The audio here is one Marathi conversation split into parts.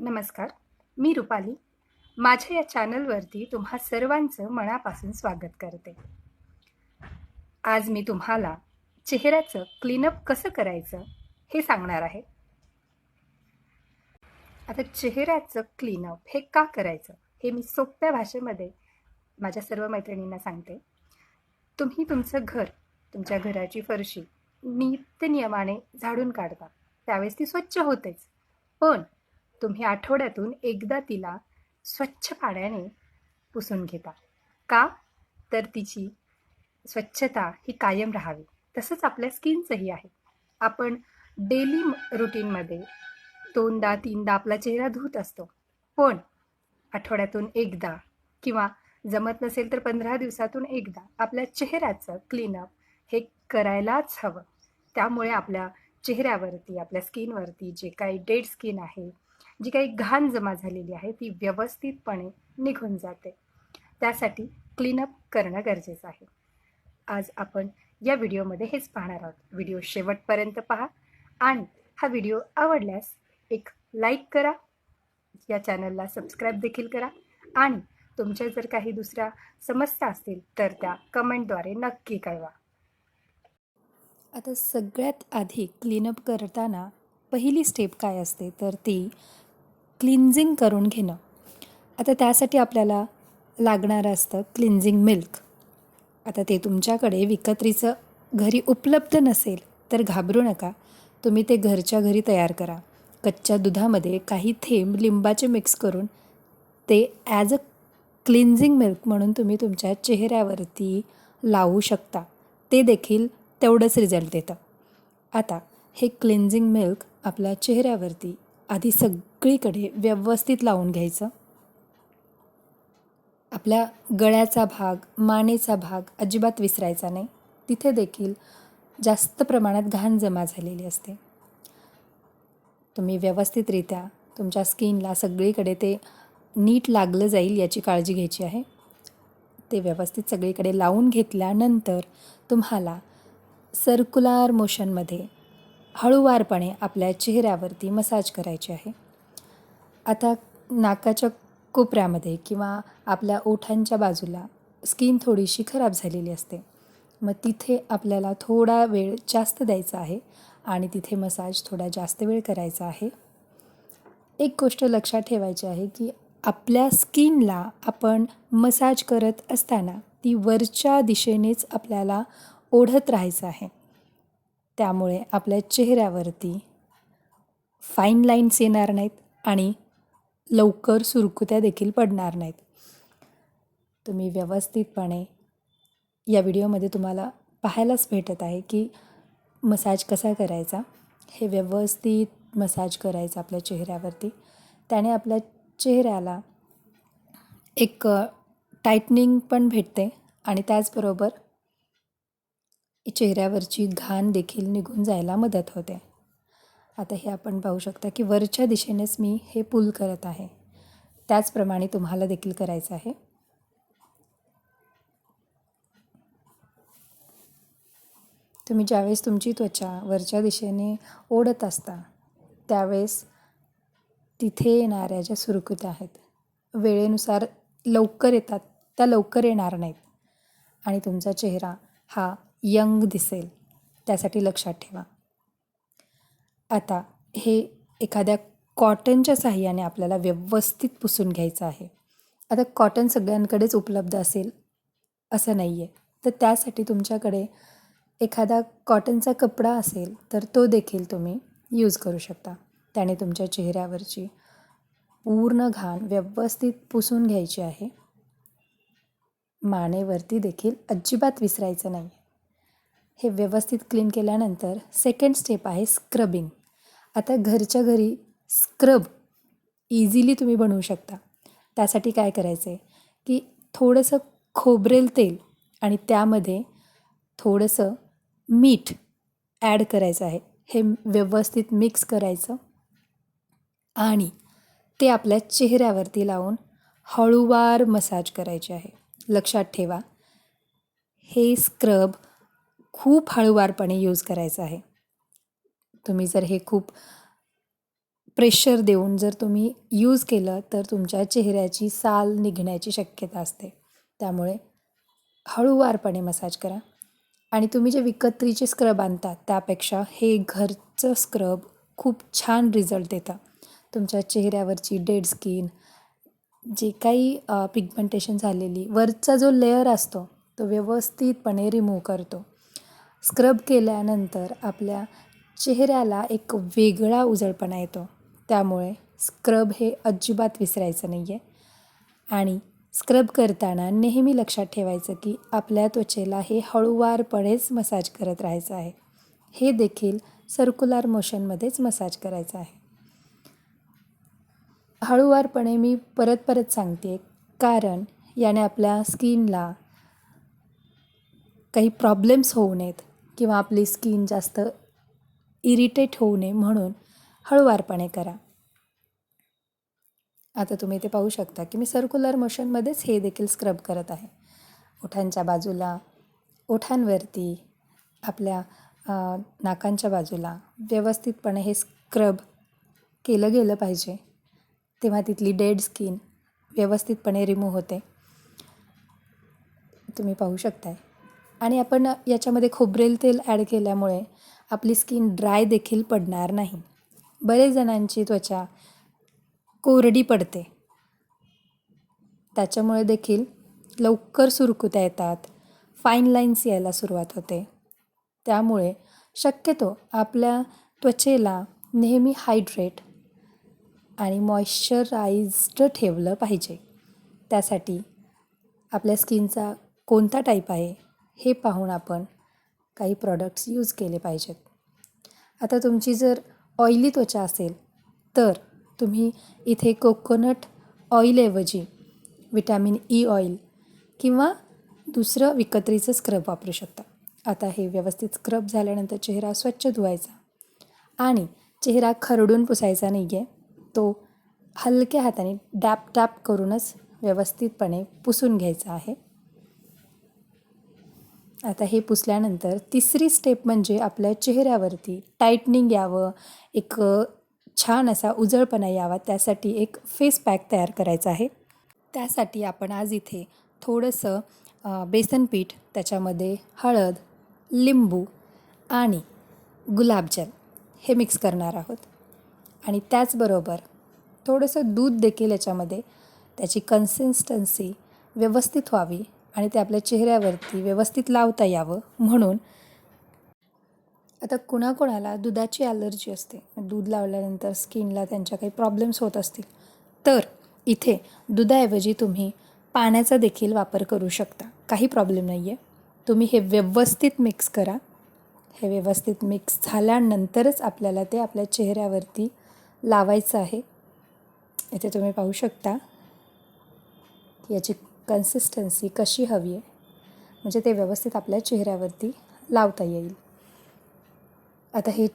नमस्कार मी रुपाली. माझ्या या चॅनलवरती तुम्हा सर्वांचं मनापासून स्वागत करते. आज मी तुम्हाला चेहऱ्याचं क्लीनअप कसं करायचं हे सांगणार आहे. आता चेहऱ्याचं क्लीनअप हे का करायचं हे मी सोप्या भाषेमध्ये माझ्या सर्व मैत्रिणींना सांगते. तुम्ही तुमचं घर तुमच्या घराची फरशी नित्यनियमाने झाडून काढता. त्यावेळेस ती स्वच्छ होतेच. पण तुम्ही आठवड्यातून एकदा तिला स्वच्छ पाण्याने पुसून घेता. का? तर तिची स्वच्छता ही कायम राहावी. तसंच आपल्या स्किनचंही आहे आपण डेली रुटीनमध्ये दोनदा तीनदा आपला चेहरा धुत असतो. पण आठवड्यातून एकदा किंवा जमत नसेल तर पंधरा दिवसातून एकदा आपल्या चेहऱ्याचं क्लीनअप हे करायलाच हवं. त्यामुळे आपल्या चेहऱ्यावरती आपल्या स्किनवरती जे काही डेड स्किन आहे जी काही घाण जमा झालेली आहे ती व्यवस्थितपणे निघून जाते. त्यासाठी क्लीनअप करणं गरजेचं आहे. आज आपण या व्हिडिओमध्ये हेच पाहणार आहोत. व्हिडिओ शेवटपर्यंत पहा आणि हा व्हिडिओ आवडल्यास एक लाईक करा. या चॅनलला सबस्क्राईब देखील करा आणि तुमच्या जर काही दुसऱ्या समस्या असतील तर त्या कमेंटद्वारे नक्की कळवा. आता सगळ्यात आधी क्लीनअप करताना पहिली स्टेप काय असते? तर ती क्लिन्झिंग करून घेणं. आता त्यासाठी आपल्याला लागणारं असतं क्लिन्झिंग मिल्क. आता ते तुमच्याकडे विकत्रीचं घरी उपलब्ध नसेल तर घाबरू नका. तुम्ही ते घरच्या घरी तयार करा. कच्च्या दुधामध्ये काही थेंब लिंबाचे मिक्स करून ते ॲज अ क्लिन्झिंग मिल्क म्हणून तुम्ही तुमच्या चेहऱ्यावरती लावू शकता. ते देखील तेवढंच रिझल्ट देतं. आता हे क्लिन्झिंग मिल्क आपल्या चेहऱ्यावरती आधी सग सगळीकडे व्यवस्थित लावून घ्यायचं. आपल्या गळ्याचा भाग मानेचा भाग अजिबात विसरायचा नाही. तिथे देखील जास्त प्रमाणात घाण जमा झालेली असते. तुम्ही व्यवस्थितरित्या तुमच्या स्किनला सगळीकडे ते नीट लागलं जाईल याची काळजी घ्यायची आहे. ते व्यवस्थित सगळीकडे लावून घेतल्यानंतर तुम्हाला सर्क्युलार मोशनमध्ये हळूवारपणे आपल्या चेहऱ्यावरती मसाज करायची आहे. आता नाकाच्या कोपऱ्यामध्ये किंवा आपल्या ओठांच्या बाजूला स्किन थोडीशी खराब झालेली असते. मग तिथे आपल्याला थोडा वेळ जास्त द्यायचा आहे आणि तिथे मसाज थोडा जास्त वेळ करायचा आहे. एक गोष्ट लक्षात ठेवायची आहे की आपल्या स्किनला आपण मसाज करत असताना ती वरच्या दिशेनेच आपल्याला ओढत राहायचं आहे. त्यामुळे आपल्या चेहऱ्यावरती फाईन लाईन्स येणार नाहीत आणि लवकर सुरकुत्या देखील पडणार नाहीत. तुम्ही व्यवस्थितपणे या व्हिडिओमध्ये तुम्हाला पाहायलाच भेटत आहे की मसाज कसा करायचा. हे व्यवस्थित मसाज करायचा आपल्या चेहऱ्यावरती. त्याने आपल्या चेहऱ्याला एक टाईटनिंग पण भेटते आणि त्याचबरोबर चेहऱ्यावरची घाण देखील निघून जायला मदत होते. आता हे आपण पाहू शकता की वरच्या दिशेनेच मी हे पुल करत आहे. त्याचप्रमाणे तुम्हाला देखील करायचं आहे. तुम्ही ज्यावेळेस तुमची त्वचा वरच्या दिशेने ओढत असता त्यावेळेस तिथे येणाऱ्या ज्या सुरकुत्या आहेत वेळेनुसार लवकर येतात त्या लवकर येणार नाहीत. आणि तुमचा चेहरा हा यंग दिसेल त्यासाठी लक्षात ठेवा. आता हे एखाद्या कॉटनच्या साह्याने आपल्याला व्यवस्थित पुसून घ्यायचं आहे. आता कॉटन सगळ्यांकडेच उपलब्ध असेल असं नाही आहे तर त्यासाठी तुमच्याकडे एखादा कॉटनचा कपडा असेल तर तो देखील तुम्ही यूज करू शकता. त्याने तुमच्या चेहऱ्यावरची पूर्ण घाण व्यवस्थित पुसून घ्यायची आहे. मानेवरती देखील अजिबात विसरायचं नाही हे व्यवस्थित क्लीन केल्यानंतर सेकंड स्टेप आहे स्क्रबिंग आता घरच्या घरी स्क्रब इझिली तुम्ही बनवू शकता. त्यासाठी काय करायचं आहे की थोडंसं खोबरेल तेल आणि त्यामध्ये थोडंसं मीठ ॲड करायचं आहे. हे व्यवस्थित मिक्स करायचं आणि ते आपल्या चेहऱ्यावरती लावून हळूवार मसाज करायचे आहे. लक्षात ठेवा हे स्क्रब खूप हळूवारपणे यूज करायचं आहे. तुम्ही जर हे खूप प्रेशर देऊन जर तुम्ही यूज केलं तर तुमच्या चेहऱ्याची साल निघण्याची शक्यता असते. त्यामुळे हळूवारपणे मसाज करा. आणि तुम्ही जे विकत्रीचे स्क्रब आणतात त्यापेक्षा हे घरचं स्क्रब खूप छान रिझल्ट देतं. तुमच्या चेहऱ्यावरची डेड स्किन जे काही पिगमेंटेशन झालेली वरचा जो लेअर असतो तो व्यवस्थितपणे रिमूव्ह करतो. स्क्रब केल्यानंतर आपल्या चेहऱ्याला एक वेगळा उजळपणा येतो. त्यामुळे स्क्रब हे अजिबात विसरायचं नाही आहे आणि स्क्रब करताना नेहमी लक्षात ठेवायचं की आपल्या त्वचेला हे हळूवारपणेच मसाज करत राहायचं आहे. हे देखील सर्क्युलर मोशनमध्येच मसाज करायचं आहे. हळूवारपणे मी परत परत सांगते कारण याने आपल्या स्किनला काही प्रॉब्लेम्स होऊ नयेत किंवा आपली स्किन जास्त इरिटेट होऊ नये म्हणून हळूवारपणे करा. आता तुम्ही ते पाहू शकता की मी सर्क्युलर मोशनमध्येच हे देखील स्क्रब करत आहे. ओठांच्या बाजूला ओठांवरती आपल्या नाकांच्या बाजूला व्यवस्थितपणे हे स्क्रब केलं गेलं पाहिजे. तेव्हा तिथली डेड स्किन व्यवस्थितपणे रिमूव्ह होते. तुम्ही पाहू शकताय. आणि आपण याच्यामध्ये खोबरेल तेल ॲड केल्यामुळे आपली स्किन ड्राय देखील पडणार नाही. बरेच जणांची त्वचा कोरडी पडते. त्याच्यामुळे देखील लवकर सुरकुत्या येतात. फाईन लाईन्स यायला सुरुवात होते. त्यामुळे शक्यतो आपल्या त्वचेला नेहमी हायड्रेट आणि मॉइश्चराइज्ड ठेवलं पाहिजे. त्यासाठी आपल्या स्किनचा कोणता टाईप आहे हे पाहून आपण काही प्रॉडक्ट्स यूज केले पाहिजेत. आता तुमची जर ऑइली त्वचा असेल तर तुम्ही इथे कोकोनट ऑइलऐवजी विटॅमिन ई ऑइल किंवा दुसरं विकत्रीचं स्क्रब वापरू शकता. आता हे व्यवस्थित स्क्रब झाल्यानंतर चेहरा स्वच्छ धुवायचा आणि चेहरा खरडून पुसायचा नाही आहे तो हलक्या हाताने डॅप टॅप करूनच व्यवस्थितपणे पुसून घ्यायचा आहे. आता हे पुसल्यानंतर तिसरी स्टेप म्हणजे आपल्या चेहऱ्यावरती टाईटनिंग यावं एक छान असा उजळपणा यावा त्यासाठी एक फेस पॅक तयार करायचा आहे. त्यासाठी आपण आज इथे थोडंसं बेसनपीठ बेसन पीठ त्याच्यामध्ये हळद लिंबू आणि गुलाबजल हे मिक्स करणार आहोत. आणि त्याचबरोबर थोडंसं दूध देखील याच्यामध्ये त्याची कन्सिस्टन्सी व्यवस्थित व्हावी. आणि ते आपल्या चेहऱ्यावरती व्यवस्थित लावता यावं म्हणून. आता कुणाकोणाला दुधाची ॲलर्जी असते दूध लावल्यानंतर स्किनला त्यांच्या काही प्रॉब्लेम्स होत असतील तर इथे दुधाऐवजी तुम्ही पाण्याचा देखील वापर करू शकता. काही प्रॉब्लेम नाही आहे तुम्ही हे व्यवस्थित मिक्स करा. हे व्यवस्थित मिक्स झाल्यानंतरच आपल्याला ते आपल्या चेहऱ्यावरती लावायचं आहे. इथे तुम्ही पाहू शकता. याची कन्सिस्टन्सी कशी हवी आहे? म्हणजे ते व्यवस्थित आपल्या चेहऱ्यावरती लावता येईल. आता हे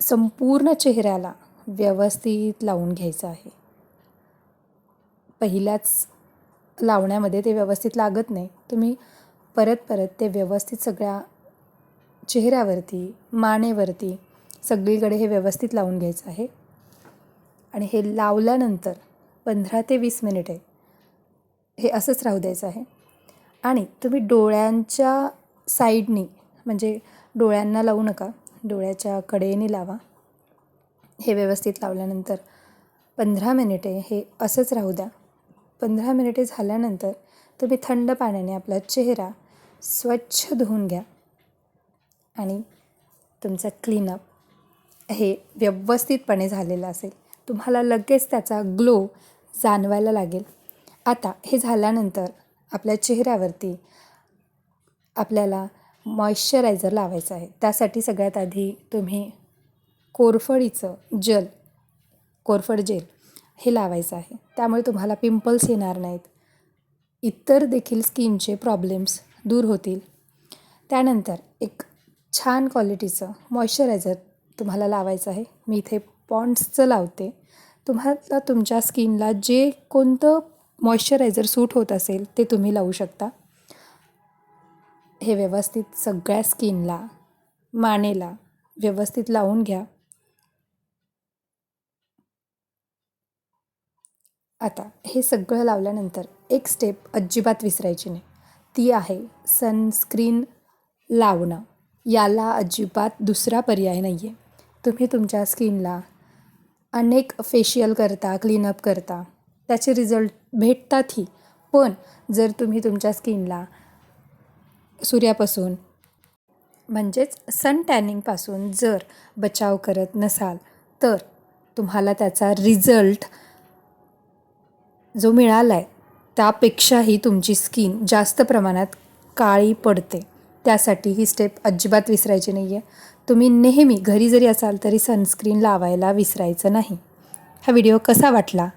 संपूर्ण चेहऱ्याला व्यवस्थित लावून घ्यायचं आहे. पहिल्याच लावण्यामध्ये ते व्यवस्थित लागत नाही. तुम्ही परत परत ते व्यवस्थित सगळ्या चेहऱ्यावरती मानेवरती सगळीकडे हे व्यवस्थित लावून घ्यायचं आहे. आणि हे लावल्यानंतर पंधरा ते वीस मिनिटे हे असंच राहू द्यायचं आहे. आणि तुम्ही डोळ्यांच्या साईडनी म्हणजे डोळ्यांना लावू नका डोळ्याच्या कडेने लावा. हे व्यवस्थित लावल्यानंतर पंधरा मिनिटे हे असंच राहू द्या. पंधरा मिनिटे झाल्यानंतर तुम्ही थंड पाण्याने आपला चेहरा स्वच्छ धुवून घ्या. आणि तुमचा क्लीनअप हे व्यवस्थितपणे झालेलं असेल. तुम्हाला लगेच त्याचा ग्लो जाणवायला लागेल. आता हे झाल्यानंतर आपल्या चेहऱ्यावरती आपल्याला मॉइश्चरायझर लावायचं आहे. त्यासाठी सगळ्यात आधी तुम्ही कोरफडीचं जल कोरफड जेल हे लावायचं आहे. त्यामुळे तुम्हाला पिंपल्स येणार नाहीत. इतर देखील स्किनचे प्रॉब्लेम्स दूर होतील. त्यानंतर एक छान क्वालिटीचं मॉइश्चरायझर तुम्हाला लावायचं आहे. मी इथे पॉन्ड्सचं लावते. तुम्हाला तुमच्या स्किनला जे कोणतं मॉइश्चरायझर सूट होत असेल ते तुम्ही लावू शकता. हे व्यवस्थित सगळ्या स्किनला मानेला व्यवस्थित लावून घ्या. आता हे सगळं लावल्यानंतर एक स्टेप अजिबात विसरायची नाही. ती आहे सनस्क्रीन लावणं. याला अजिबात दुसरा पर्याय नाही आहे तुम्ही तुमच्या स्किनला अनेक फेशियल करता क्लीनअप करता. त्याचे रिझल्ट भेटतातही. पण जर तुम्ही तुमच्या स्किनला सूर्यापासून म्हणजेच सन टॅनिंगपासून जर बचाव करत नसाल तर तुम्हाला त्याचा रिझल्ट जो मिळाला आहे त्यापेक्षाही तुमची स्किन जास्त प्रमाणात काळी पडते. त्यासाठी ही स्टेप अजिबात विसरायची नाही आहे तुम्ही नेहमी घरी जरी असाल तरी सनस्क्रीन लावायला विसरायचं नाही. हा व्हिडिओ कसा वाटला?